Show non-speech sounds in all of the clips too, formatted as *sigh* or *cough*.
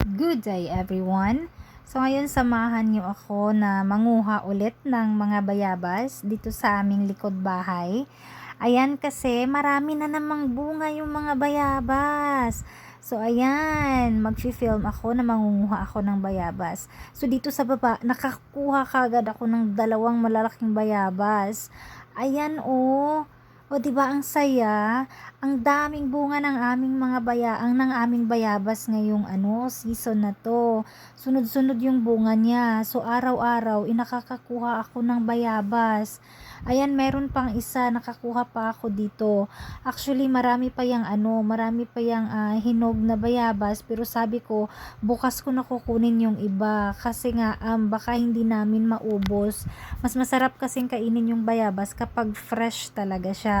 Good day everyone! So ngayon samahan niyo ako na manguha ulit ng mga bayabas dito sa aming likod bahay. Ayan kasi marami na namang bunga yung mga bayabas. So ayan, magfi-film ako na mangunguha ako ng bayabas. So dito sa baba, nakakuha kagad ako ng dalawang malalaking bayabas. Ayan oh. O di ba ang saya? Ang daming bunga ng aming mga baya, ang ng aming bayabas ngayong ano, season na to. Sunod-sunod yung bunga niya. So araw-araw inakakakuha ako ng bayabas. Ayan, meron pang isa nakakuha pa ako dito. Actually, marami pa yang ano, marami pa yang ah, hinog na bayabas, pero sabi ko, bukas ko na kukunin yung iba kasi nga um, baka hindi namin maubos. Mas masarap kasing kainin yung bayabas kapag fresh talaga siya.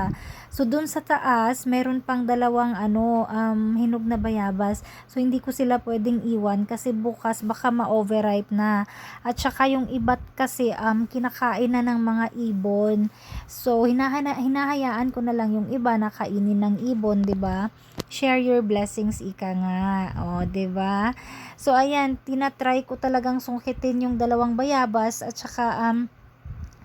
So doon sa taas, meron pang dalawang ano um, hinog na bayabas. So hindi ko sila pwedeng iwan kasi bukas baka ma-overripe na. At saka yung iba't kasi um, kinakain na ng mga ibon. So hinahana, hinahayaan ko na lang yung iba na kainin ng ibon, 'di ba? Share your blessings ika nga. O, 'di ba? So ayan, tinatry ko talagang sungkitin yung dalawang bayabas at saka um,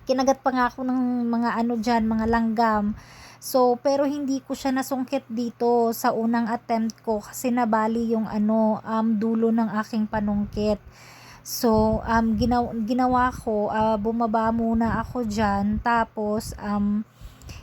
kinagat pa nga ako ng mga ano dyan, mga langgam. So, pero hindi ko siya nasungkit dito sa unang attempt ko kasi nabali yung ano, um, dulo ng aking panungkit. So, um, ginaw- ginawa ko, ah, bumaba muna ako dyan, tapos, um,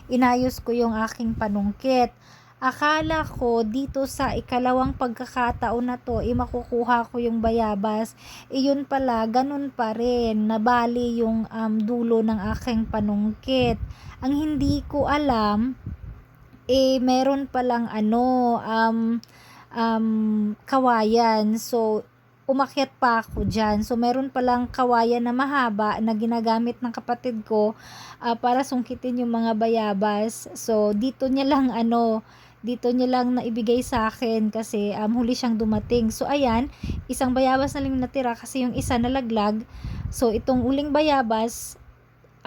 inayos ko yung aking panungkit. Akala ko dito sa ikalawang pagkakataon na to, eh, makukuha ko yung bayabas. Eh, yun pala, ganun pa rin. Nabali yung um, dulo ng aking panungkit. Ang hindi ko alam, eh, meron palang ano, um, um, kawayan. So, umakyat pa ako dyan. So, meron palang kawayan na mahaba na ginagamit ng kapatid ko ah, para sungkitin yung mga bayabas. So, dito niya lang ano, dito niya lang naibigay sa akin kasi um, huli siyang dumating. So, ayan, isang bayabas na lang natira kasi yung isa nalaglag. So, itong uling bayabas,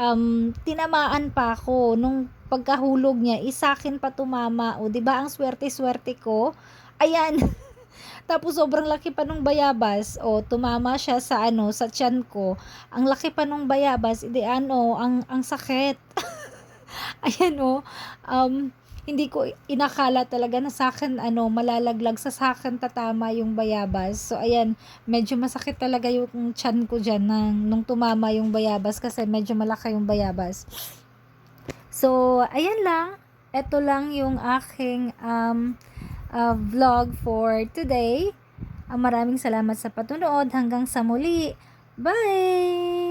um, tinamaan pa ako nung pagkahulog niya, isakin pa tumama. O, di ba ang swerte-swerte ko? Ayan. *laughs* Tapos sobrang laki pa nung bayabas. O, tumama siya sa ano, sa tiyan ko. Ang laki pa nung bayabas, hindi ano, ang ang sakit. *laughs* Ayan o. Um, hindi ko inakala talaga na sa akin ano malalaglag sa sakin tatama yung bayabas. So ayan, medyo masakit talaga yung tiyan ko diyan nang nung tumama yung bayabas kasi medyo malaki yung bayabas. So ayan lang. Ito lang yung aking um, uh, vlog for today. Uh, maraming salamat sa patunood. Hanggang sa muli. Bye!